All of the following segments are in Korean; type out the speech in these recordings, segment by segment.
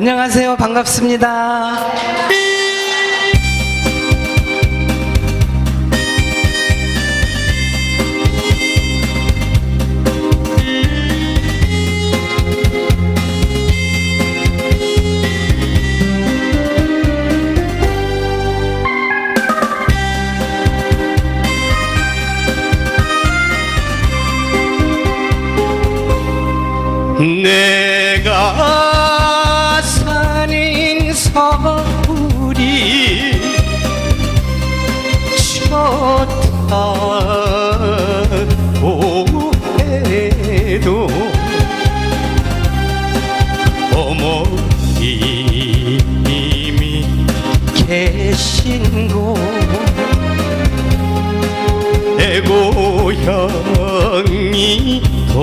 안녕하세요. 반갑습니다. 내 좋다고 해도 어머님이 계신 곳내 고향이 더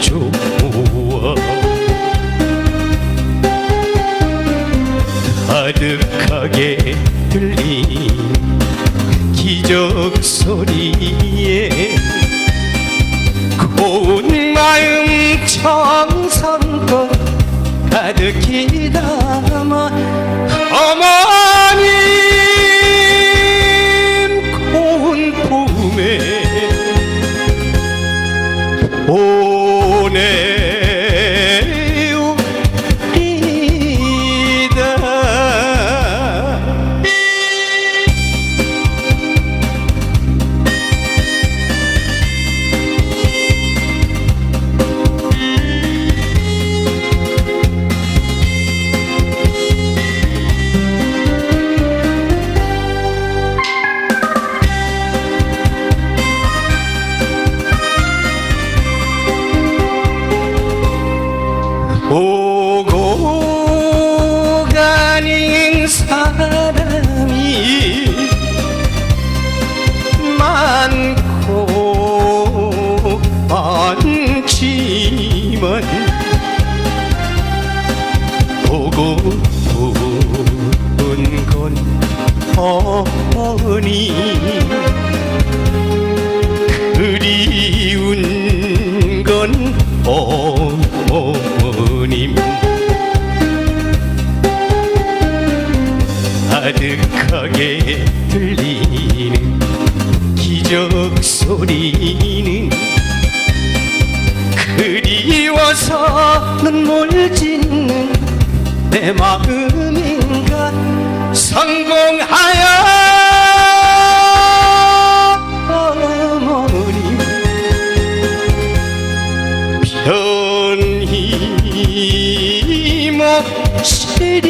좋아. 아득하게 들린 기적 소리에 고운 마음 정성껏 가득히 담아 어머님 고운 봄에 보내 오고 가는 사람이 많고 많지만 보고픈 건 어머니 어머님. 아득하게 들리는 기적 소리는 그리워서 눈물 짓는 내 마음인가? 성공하여 편히 모시리라